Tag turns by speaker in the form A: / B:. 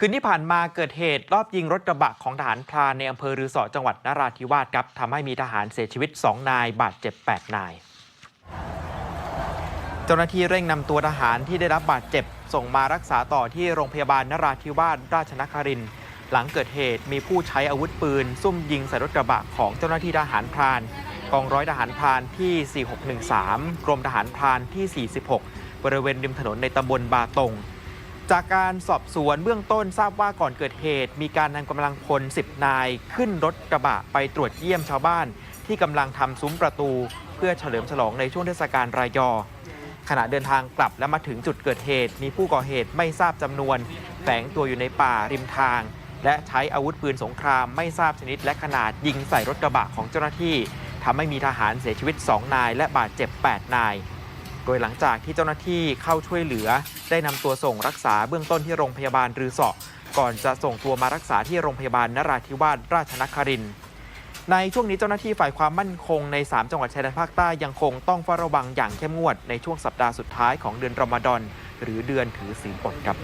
A: คืนที่ผ่านมาเกิดเหตุรอบยิงรถกระบะของทหารพรานในอำเภอรือสอจังหวัดนราธิวาสครับทำให้มีทหารเสียชีวิต 2 นาย บาดเจ็บ 8 นาย เจ้าหน้าที่เร่งนำตัวทหารที่ได้รับบาดเจ็บ ส่งมารักษาต่อที่โรงพยาบาลนราธิวาสราชนครินทร์หลังเกิดเหตุมีผู้ใช้อาวุธปืน ซุ่มยิงใส่รถกระบะของเจ้าหน้าที่ทหารพรานกองร้อยทหารพรานที่ 4613 กรมทหารพรานที่ 46 บริเวณริมถนนในตำบลบาตง จากการสอบสวนเบื้องต้นทราบว่าก่อนเกิดเหตุ มีการนำกำลังพล 10 นาย ขึ้นรถกระบะไปตรวจเยี่ยมชาวบ้าน ที่กำลังทำซุ้มประตู เพื่อเฉลิมฉลองในช่วงเทศกาลรายยอ ขณะเดินทางกลับและมาถึงจุดเกิดเหตุ มีผู้ก่อเหตุไม่ทราบจำนวน แฝงตัวอยู่ในป่าริมทาง และใช้อาวุธปืนสงครามไม่ทราบชนิดและขนาดยิงใส่รถกระบะของเจ้าหน้าที่ทำให้มีทหารเสียชีวิต 2 นาย และบาดเจ็บ 8 นาย โดยหลังจากที่เจ้าหน้าที่เข้าช่วยเหลือ ได้นำตัวส่งรักษาเบื้องต้นที่โรงพยาบาลรือเสอก่อนจะส่งตัวมารักษาที่โรงพยาบาลนราธิวาสราชนครินทร์ในช่วงนี้เจ้าหน้าที่ฝ่ายความมั่นคงใน 3 จังหวัดชายแดนภาคใต้ยังคงต้องเฝ้าระวังอย่างเข้มงวดในช่วงสัปดาห์สุดท้ายของเดือนรอมฎอนหรือเดือนถือศีลอดครับ